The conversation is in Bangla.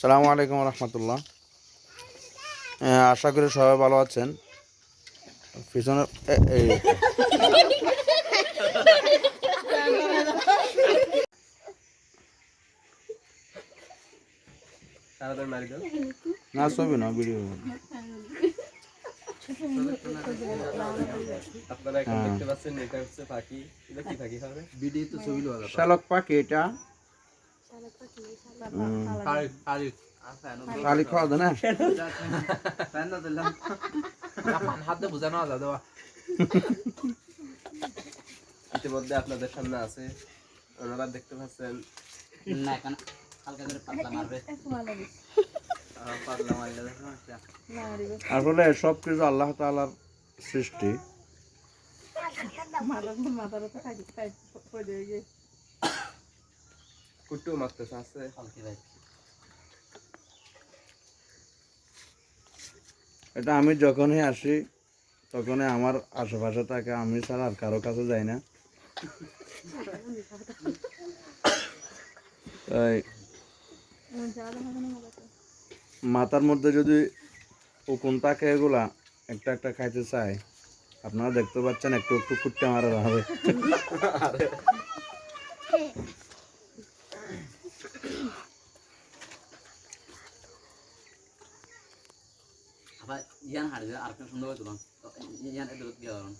সালামু আলাইকুম রহমতুল্লাহ। আশা করি সবাই ভালো আছেন। পিছনে না ছবি না ভিডিও আপনারা এখন দেখতে পাচ্ছেন এটা হচ্ছে পাখি। এটা কি পাখি হবে ভিডিও তো ছবি লোয়া শালক পাখি এটা। কালি খাওয়া না হাতে বোঝানো আলাদা দেওয়া ইতিমধ্যে আপনাদের সামনে আছে। ওনারা দেখতে পাচ্ছেন। না এখন হালকা করে পাতলা মারবে। পাতলা মারলে দেখো আসলে সব কিছু আল্লাহ তাআলার সৃষ্টি। কুট্টু মারতেছে আছে? এটা আমি যখনই আসি তখনই আমার আশেপাশে থাকে আমি ছাড়া আর কারও কাছে যাই না। তাই মাথার মধ্যে যদি উকুন থাকে এগুলা একটা একটা খাইতে চায় আপনারা দেখতে পাচ্ছেন একটু একটু ফুটতে মারা হবে Yan hari arkadaşım da oldu lan. Yan edilip geliyorum.